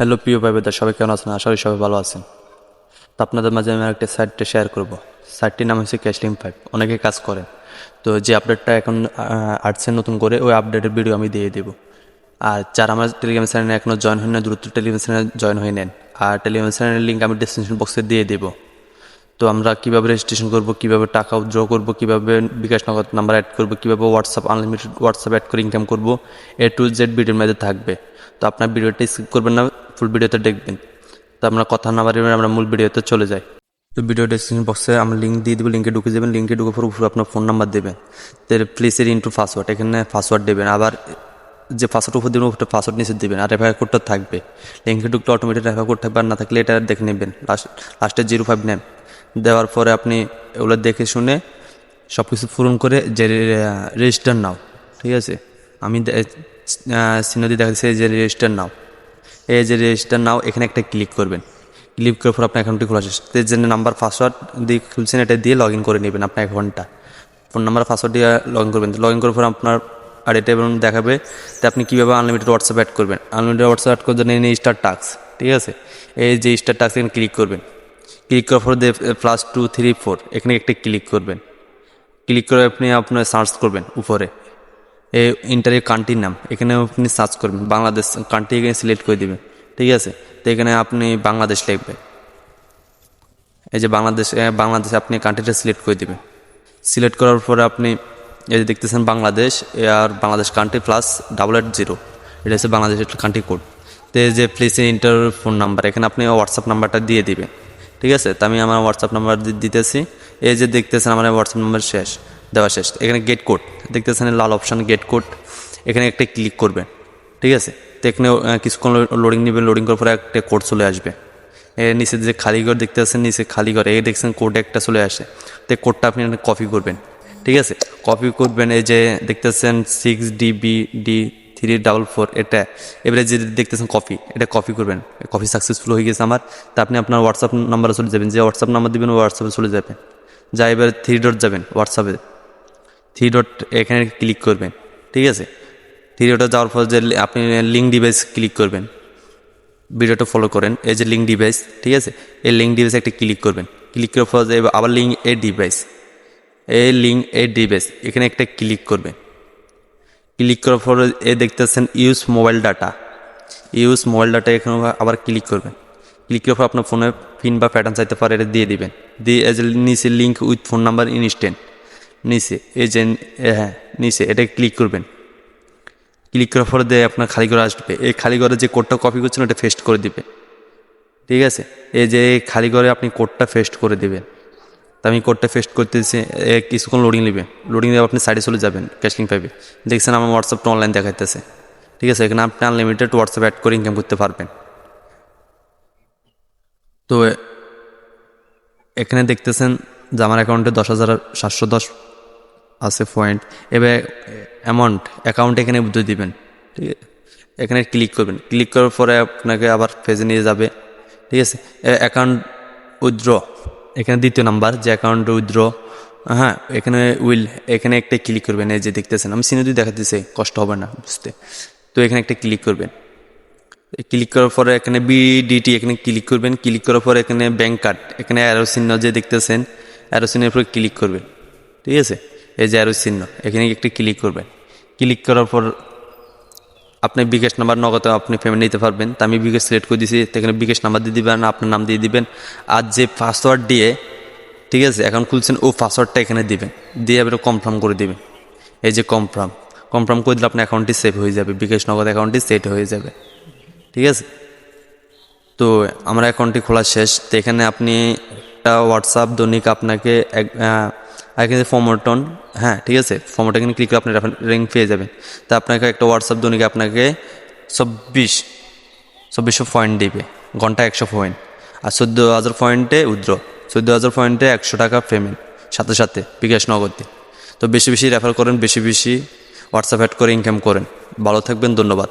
Hello প্রিয় ভাই বোনেরা, সবাই কেমন আছেন? করি সবাই ভালো আছেন। তো আপনাদের মাঝে আমি একটা সাইটটা শেয়ার করব। সাইটটির নাম হচ্ছে ক্যাশলিং ফাইভ অনেকে কাজ করেন। তো যে আপডেটটা এখন আসছে নতুন করে ওই আপডেটের ভিডিও আমি দিয়ে দেবো। আর যারা আমার টেলিগ্রাম চ্যানেলে এখনও জয়েন হয় না দ্রুত টেলিগ্রাম চ্যানেলে জয়েন হয়ে নেন। আর টেলিগ্রাম চ্যানেলের লিঙ্ক আমি ডিসক্রিপশন বক্সে দিয়ে দেবো। তো আমরা কীভাবে রেজিস্ট্রেশন করব, কীভাবে টাকা উইথড্র করব, কীভাবে বিকাশ নগদ নাম্বার অ্যাড করব, কীভাবে হোয়াটসঅ্যাপ আনলিমিটেড হোয়াটসঅ্যাপ অ্যাড করে ইনকাম করব এ টু জেড ভিডিওর মধ্যে থাকবে। তো আপনার ভিডিওটা স্কিপ করবেন না ফুল ভিডিওতে দেখবেন। তো আমরা কথা না বাড়িয়ে আমরা মূল ভিডিওতে চলে যাই। তো ভিডিও ডিসক্রিপশন বক্সে আমরা লিঙ্ক দিয়ে দেবো লিঙ্কে ঢুকে যাবেন লিঙ্কে ঢুকে পর উপরে আপনার ফোন নাম্বার দেবেন। তাহলে প্লেসের ইন্টু পাসওয়ার্ড এখানে পাসওয়ার্ড দেবেন। আবার যে পাসওয়ার্ড উপর দেবেন, ওটা পাসওয়ার্ড নিচে দেবেন, আর রেফার কোডটা থাকবে। লিঙ্কে ঢুকলে অটোমেটিক রেফার কোড থাকবে, আর না থাকলে এটা দেখে নেবেন। লাস্ট লাস্টে জিরো ফাইভ নেন দেওয়ার পরে আপনি এগুলো দেখে শুনে সব কিছু পূরণ করে যে রেজিস্টার নাও, ঠিক আছে? আমি সিনদি দেখাচ্ছি যে রেজিস্টার নাও। এই যে রেজিস্টার নাও, এখানে একটা ক্লিক করবেন। ক্লিক করার পর আপনার অ্যাকাউন্টটি খোলা শেষ। তো যে নাম্বার পাসওয়ার্ড দিয়ে খুলছেন, এটা দিয়ে লগ ইন করে নেবেন আপনার অ্যাকাউন্টটা ফোন নাম্বার পাসওয়ার্ড দিয়ে লগ ইন করবেন। লগ ইন করার পর আপনার আর এটা এবং দেখাবে যে আপনি কীভাবে আনলিমিটেড হোয়াটসঅ্যাপ অ্যাড করবেন? আনলিমিটেড হোয়াটসঅ্যাপ অ্যাড করতে নিয়ে স্টার টাক্স ঠিক আছে? এই যে স্টার টাক্স এখানে ক্লিক করবেন। ক্লিক করার পর প্লাস টু থ্রি ফোর এখানে একটা ক্লিক করবেন। ক্লিক করে আপনি আপনার সার্চ করবেন উপরে। এই ইন্টারের কান্ট্রির নাম এখানে আপনি সার্চ করবেন। বাংলাদেশ কান্ট্রি এখানে সিলেক্ট করে দিবেন। ঠিক আছে? তো এখানে আপনি বাংলাদেশ লিখবেন। এই যে বাংলাদেশ বাংলাদেশে আপনি কান্ট্রিটা সিলেক্ট করে দিবেন। সিলেক্ট করার পরে আপনি এই যে দেখতেছেন বাংলাদেশ আর Bangladesh country plus double eight zero এটা হচ্ছে বাংলাদেশের কান্ট্রি কোড তো যে প্লেসে ইন্টার ফোন নাম্বার এখানে আপনি হোয়াটসঅ্যাপ নাম্বারটা দিয়ে দিবেন। ঠিক আছে? তো আমি আমার হোয়াটসঅ্যাপ নাম্বার দিতেছি। এই যে দেখতেছেন আমার হোয়াটসঅ্যাপ নাম্বার শেষ, দেওয়া শেষ। এখানে গেট কোড দেখতেছেন লাল অপশান গেট কোড এখানে একটা ক্লিক করবেন। ঠিক আছে? তো এখানে কিছুক্ষণ লোডিং নেবেন লোডিং করার পরে একটা কোড চলে আসবে। এর নিচে যে খালি ঘর দেখতে পাচ্ছেন নিচে খালি ঘর, এই দেখছেন কোড একটা চলে আসে। তো কোডটা আপনি কপি করবেন। ঠিক আছে? কপি করবেন, এই যে দেখতেছেন six DB D three double four এটা এবারে যে দেখতেছেন কপি এটা কপি করবেন। কপি সাকসেসফুল হয়ে গেছে আমার। তা আপনি আপনার হোয়াটসঅ্যাপ নাম্বারে চলে যাবেন। যে হোয়াটসঅ্যাপ নাম্বার দেবেন হোয়াটসঅ্যাপে চলে যাবেন যা এবার থ্রি ডট যাবেন হোয়াটসঅ্যাপে থ্রি ডট এখানে ক্লিক করবেন, ঠিক আছে? থ্রি ডটে যাওয়ার পর যে আপনি লিঙ্ক ডিভাইস ক্লিক করবেন। ভিডিওটা ফলো করেন। এই যে লিঙ্ক ডিভাইস ঠিক আছে? এই লিঙ্ক ডিভাইসে একটা ক্লিক করবেন। ক্লিক করার পর আবার লিঙ্ক এ ডিভাইস এই লিঙ্ক এ ডিভাইস এখানে একটা ক্লিক করবেন। ক্লিক করার পর এ দেখতেছেন use mobile data use mobile data এখানে আবার ক্লিক করবেন। ক্লিক করার পর আপনার ফোনে পিন বা প্যাটার্ন চাইতে পারে এটা দিয়ে দিবেন। দিয়ে যে নিচে link with phone number instant নিচে, এই যে হ্যাঁ নিচে, এটা ক্লিক করবেন। ক্লিক করার পরে দিয়ে আপনার খালি ঘরে আসবে। এই খালি ঘরে যে কোডটা কপি করছেন ওটা ফেস্ট করে দিবে ঠিক আছে? এই যে খালি ঘরে আপনি কোডটা ফেস্ট করে দেবেন। তা আমি কোডটা ফেস্ট করতেছি কিছুক্ষণ লোডিং নেবে। লোডিং দিয়ে আপনি সাইডে চলে যাবেন ক্যাশলিং পাইবে দেখছেন আমার হোয়াটসঅ্যাপটা অনলাইন দেখাইতেছে। ঠিক আছে, এখানে আপনি আনলিমিটেড হোয়াটসঅ্যাপ অ্যাড করে ইনকাম করতে পারবেন। তো এখানে দেখতেছেন যে আমার অ্যাকাউন্টে দশ হাজার সাতশো দশ আছে পয়েন্ট এবার অ্যামাউন্ট অ্যাকাউন্ট এখানে বুঝতে দিবেন। ঠিক আছে, এখানে ক্লিক করবেন। ক্লিক করার পরে আপনাকে আবার পেজে নিয়ে যাবে। ঠিক আছে অ্যাকাউন্ট উইথড্র এখানে দ্বিতীয় নাম্বার, যে অ্যাকাউন্ট উইথড্র হ্যাঁ এখানে উইল এখানে একটা ক্লিক করবেন, এই যে দেখতেছেন, আমি সিনেদি দেখাতেছি কষ্ট হবে না, বুঝতে। তো এখানে একটা ক্লিক করবেন। ক্লিক করার পরে এখানে বিডিটি এখানে ক্লিক করবেন। ক্লিক করার পরে এখানে ব্যাংক কার্ড এখানে অ্যারো চিহ্ন যে দেখতেছেন অ্যারো চিহ্নের উপরে ক্লিক করবেন। ঠিক আছে? এই যে অ্যারো চিহ্ন, এখানে একটা ক্লিক করবেন। ক্লিক করার পর আপনি বিকাশ নাম্বার নগদ আপনি পেমেন্ট নিতে পারবেন। তা আমি বিকাশ সিলেক্ট করে দিয়েছি তো এখানে বিকাশ নাম্বার দিয়ে দিবেন, আপনার নাম দিয়ে দিবেন। আর যে পাসওয়ার্ড দিয়ে, ঠিক আছে অ্যাকাউন্ট খুলছেন, ও পাসওয়ার্ডটা এখানে দিবেন। দিয়ে এবারে কনফার্ম করে দিবেন। এই যে কনফার্ম কনফার্ম করে দিলে আপনার অ্যাকাউন্টটি সেভ হয়ে যাবে, বিকাশ নগদ অ্যাকাউন্টটি সেট হয়ে যাবে। ঠিক আছে? তো আমার অ্যাকাউন্টটি খোলা শেষ। তো এখানে আপনি একটা হোয়াটসঅ্যাপ দৈনিক আপনাকে এক এখানে ফর্মটন হ্যাঁ ঠিক আছে? ফর্মটা এখানে ক্লিক করে আপনি রেফারিং পেয়ে যাবেন। তা আপনাকে একটা হোয়াটসঅ্যাপ দৈনিক আপনাকে চব্বিশ, চব্বিশশো পয়েন্ট দিবে। ঘণ্টা একশো পয়েন্ট আর চোদ্দ হাজার পয়েন্টে উদ্র চোদ্দ হাজার পয়েন্টে একশো টাকা পেমেন্ট সাথে সাথে, বিকাশ নগদে। তো বেশি বেশি রেফার করেন, বেশি বেশি হোয়াটসঅ্যাপ অ্যাড করে ইনকাম করেন। ভালো থাকবেন, ধন্যবাদ।